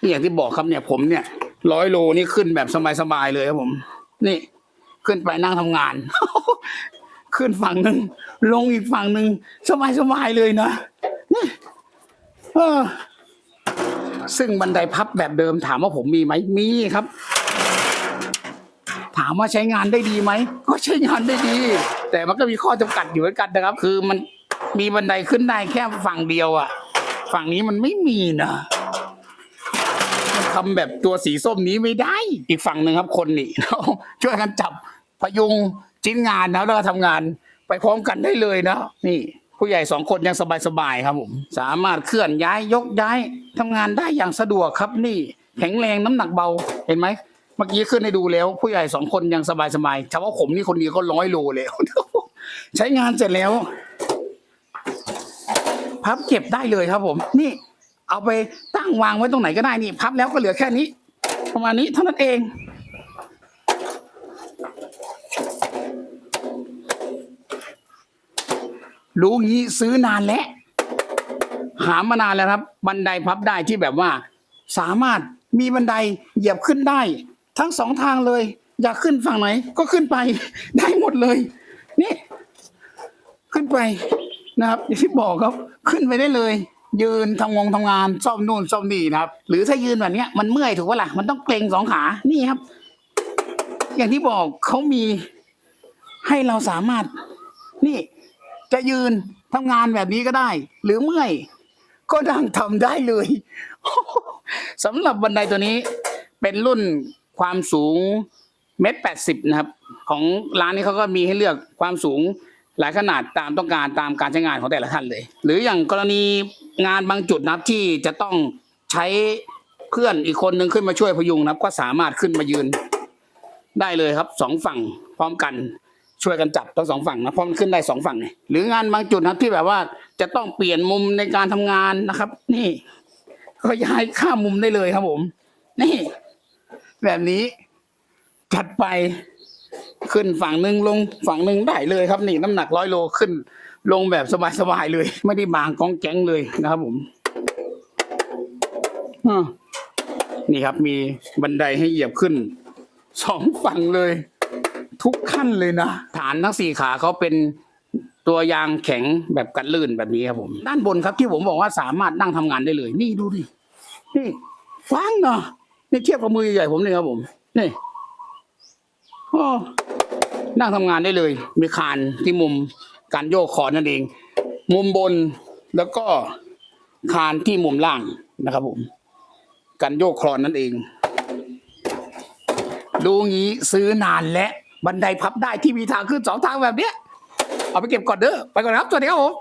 นี่อย่างที่บอกครับเนี่ย ผมเนี่ยร้อยโลนี่ขึ้นแบบสบายๆเลยครับผม นี่ขึ้นไปนั่งทำงาน ขึ้นฝั่งหนึ่งลงอีกฝั่งหนึ่งสบายๆเลยนะนี่เออซึ่งบันไดพับแบบเดิมถามว่าผมมีไหมมีครับ ถามว่าใช้งานได้ดีไหมก็ใช้งานได้ดี แต่มันก็มีข้อจำกัดอยู่เหมือนกันนะครับ คือมันมีบันไดขึ้นได้แค่ฝั่งเดียวอะฝั่งนี้มันไม่มีนะ ทำแบบตัวสีส้มนี้ไม่ได้ อีกฝั่งหนึ่งครับคนนี่ช่วยกันจับพยุงชิ้นงานนะแล้วก็ทำงานไปพร้อมกันได้เลยนะนี่ ผู้ใหญ่สองคนยังสบายๆครับผม สามารถเคลื่อนย้ายยกย้ายทำงานได้อย่างสะดวกครับนี่ แข็งแรงน้ำหนักเบาเห็นไหมเมื่อกี้ขึ้นให้ดูแล้ว ผู้ใหญ่สองคนยังสบายๆเฉพาะผมนี่คนเดียวก็ร้อยโลแล้วใช้งานเสร็จแล้ว พับเก็บได้เลยครับผม นี่ เอาไปตั้งวางไว้ตรงไหนก็ได้นี่ พับแล้วก็เหลือแค่นี้ ประมาณนี้เท่านั้นเอง รู้งี้ซื้อนานแล้ว หามานานแล้วครับ บันไดพับได้ที่แบบว่า สามารถมีบันไดเหยียบขึ้นได้ ทั้งสองทางเลย อยากขึ้นฝั่งไหน ก็ขึ้นไปได้หมดเลย นี่ ขึ้นไปนะครับอย่างที่บอกครับ ขึ้นไปได้เลย ยืนทำงงทำงานซ่อมนู่นซ่อมนี่นะครับ หรือถ้ายืนแบบนี้มันเมื่อยถูกปะล่ะมันต้องเกรงสองขานี่ครับ อย่างที่บอกเขามีให้เราสามารถ นี่จะยืนทำงานแบบนี้ก็ได้ หรือเมื่อย ก็นั่งทำได้เลยสำหรับบันไดตัวนี้เป็นรุ่นความสูงเมตรแปดสิบนะครับ ของร้านนี้เขาก็มีให้เลือกความสูงหลายขนาดตามต้องการตามการใช้งานของแต่ละท่านเลย หรืออย่างกรณี งานบางจุดนะครับที่จะต้องใช้เพื่อนอีกคนนึงขึ้นมาช่วยพยุงนะครับ ก็สามารถขึ้นมายืน ได้เลยครับสองฝั่งพร้อมกันช่วยกันจับทั้งสองฝั่งนะพราะมันขึ้นได้สองฝั่งไงหรืองานบางจุดนะครับที่แบบว่าจะต้องเปลี่ยนมุมในการทำงานนะครับ นี่ ก็ย้ายข้ามมุมได้เลยครับผม นี่ แบบนี้จัดไป ขึ้นฝั่งหนึ่งลงฝั่งหนึ่งได้เลยครับนี่น้ำหนักร้อยโลขึ้น ลงแบบสบายๆเลย ไม่ได้บางกองแก๊งเลยนะครับผมนี่ครับมีบันไดให้เหยียบขึ้นสองฝั่งเลย ทุกขั้นเลยนะฐานทั้งสี่ขาเขาเป็นตัวยางแข็งแบบกันลื่นแบบนี้ครับผม ด้านบนครับที่ผมบอกว่าสามารถนั่งทำงานได้เลย นี่ดูดินี่ฟังเนาะนี่เทียบกับมือใหญ่ผมเลยครับผม นี่โอ้ นั่งทำงานได้เลย มีคานที่มุมการโยกคอนั่นเอง มุมบนแล้วก็คานที่มุมล่างนะครับผมการโยกคลอนนั่นเอง ดูงี้ซื้อนานและบันไดพับได้ที่มีทางขึ้นสองทางแบบเนี้ย เอาไปเก็บก่อนเด้อไปก่อนครับสวัสดีครับผม